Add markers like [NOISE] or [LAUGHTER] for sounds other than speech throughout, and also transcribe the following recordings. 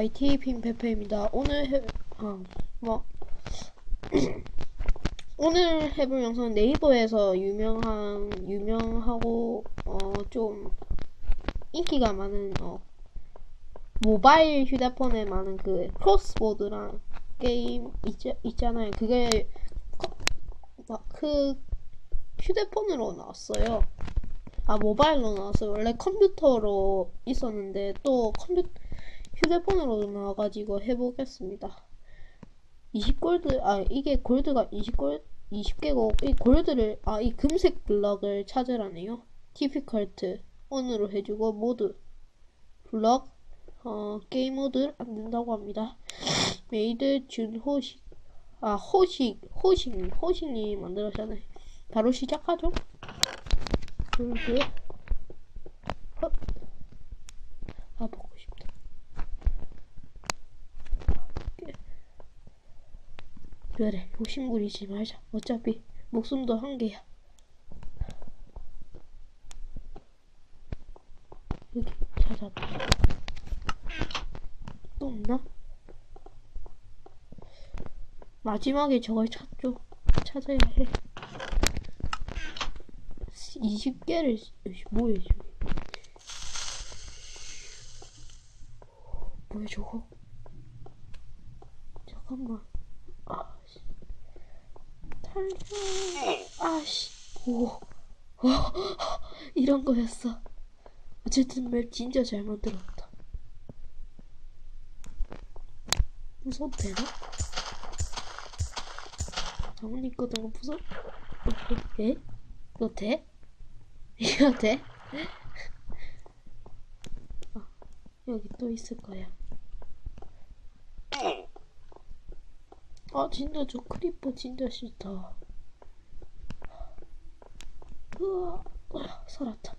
YT 핑페페입니다. 오늘 해, 아, 뭐, [CLEARS THROAT] 오늘 해볼 영상은 네이버에서 유명한, 유명하고, 어, 좀, 인기가 많은, 어, 모바일 휴대폰에 많은 그, 크로스보드랑 게임 있, 있잖아요. 그게, 막, 그, 휴대폰으로 나왔어요. 아, 모바일로 나왔어요. 원래 컴퓨터로 있었는데, 또 컴퓨터, 휴대폰으로도 나와가지고 해보겠습니다. 20골드, 아, 이게 골드가 20골, 20개고, 이 골드를, 아, 이 금색 블럭을 찾으라네요. 디피컬트, on으로 해주고, 모드, 블럭, 어, 게임 모드 안 된다고 합니다. 메이드 준 호식, 아, 호식, 호식, 호식이 만들었잖아요. 바로 시작하죠. 골드, 헛. 아, 보고 싶다. 그래, 욕심 부리지 말자. 어차피 목숨도 한 개야. 여기 찾았다. 또 없나? 마지막에 저걸 찾죠. 찾아야 해. 20개를, 뭐야, 저게. 뭐야, 저거? 잠깐만. 아씨. 달려. 아씨. 오. 어, 이런 거였어. 어쨌든 맵 진짜 잘 만들었다. 무서워도 되나? 장모님 거 너무 무서워? 에? 이거 돼? 이거 돼? 아, 여기 또 있을 거야. 아 진짜 저 크리퍼 진짜 싫다. 으아, 살았다.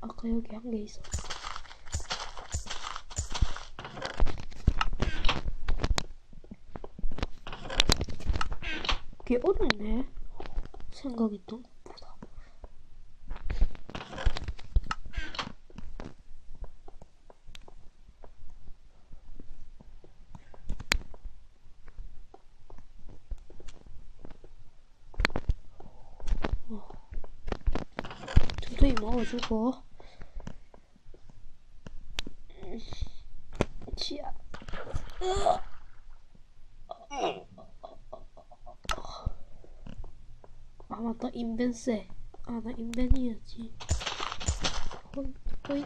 아까 여기 한 개 있었어. 꽤 어렵네. 생각했던 것보다. 도토리 먹어주고. 음, 치아. 아 맞다 인벤세 아 나 인벤이었지 호이 호이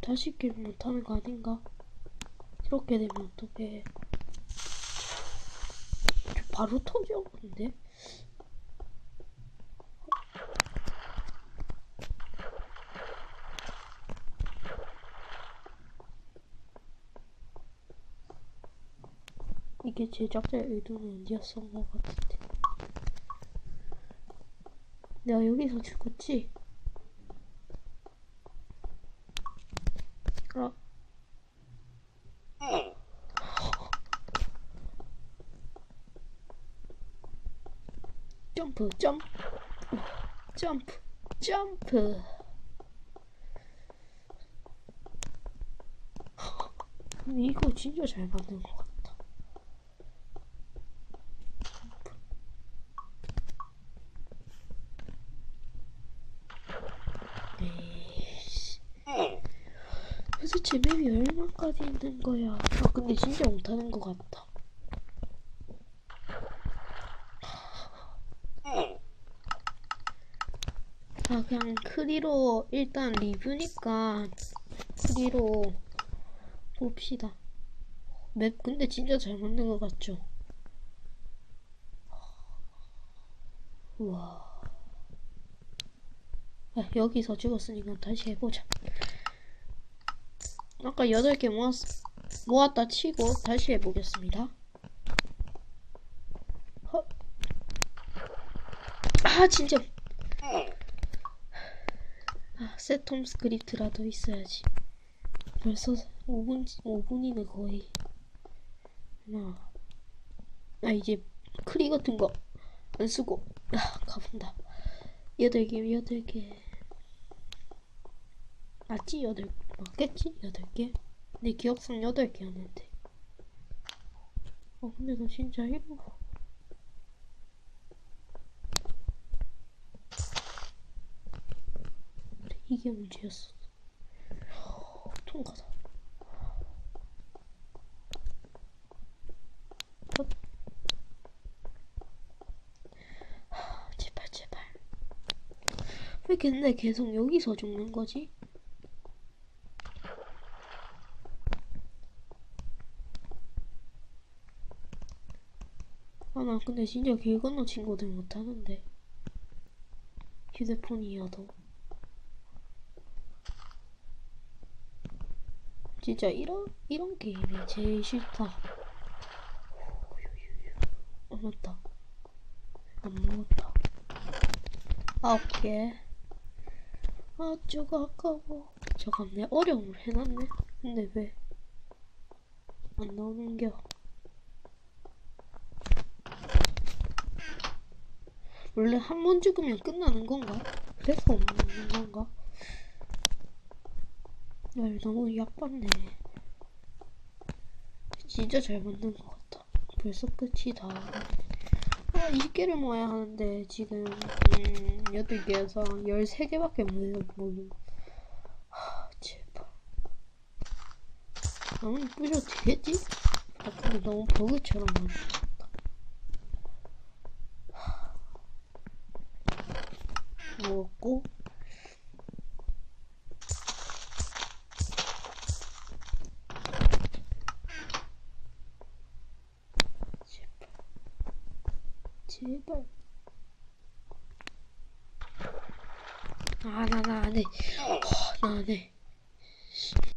다시 길 못하는 거 아닌가? 이렇게 되면 저 바로 터져 근데 이게 제작자의 의도는 아니었던 것 같은데. 내가 여기서 죽었지? 아. 점프, 점프, 점프, 점프. 이거 진짜 잘 만든 것 같아. 에이씨. 도대체 맵이 얼마까지 있는 거야? 아 근데 진짜 못하는 것 같다. 아 그냥 크리로 일단 리뷰니까 크리로 봅시다. 맵 근데 진짜 잘 만든 것 같죠? 우와. 아, 여기서 죽었으니까 다시 해보자. 아까 8개 모았, 모았다 치고 다시 해보겠습니다. 헛. 아, 진짜. 아, 세톰 스크립트라도 있어야지. 벌써 5분, 5분이네, 거의. 나. 아, 이제 크리 같은 거 안 쓰고 아, 가본다. 여덟 개, 여덟 개. 맞지? 여덟, 맞겠지? 여덟 개? 내 기억상 여덟 개였는데. 어, 근데 나 진짜 이거. 그래, 이게 문제였어. 통과다. 헛. 하, 제발, 제발. 왜 근데 계속 여기서 죽는 거지? 아, 나 근데 진짜 길 건너 친구들 못하는데. 휴대폰이어도. 진짜 이런, 이런 게임이 제일 싫다. 어, 맞다. 안 먹었다. 아홉 개. 아, 저거 아까워. 내 어려움을 해놨네. 근데 왜 안 나오는겨? 원래 한 번 죽으면 끝나는 건가? 그래서 없는 건가? 날 너무 약봤네. 진짜 잘 만든 것 같다. 벌써 끝이다. 아, 20개를 모아야 하는데, 지금, 음, 8개에서 13개밖에 못 모임. 하, 제발. 아무리 부셔도 되겠지? 아, 근데 너무 버그처럼 만들었다. 먹었고, 제발. 아, 나, 나안 해. 나안 해.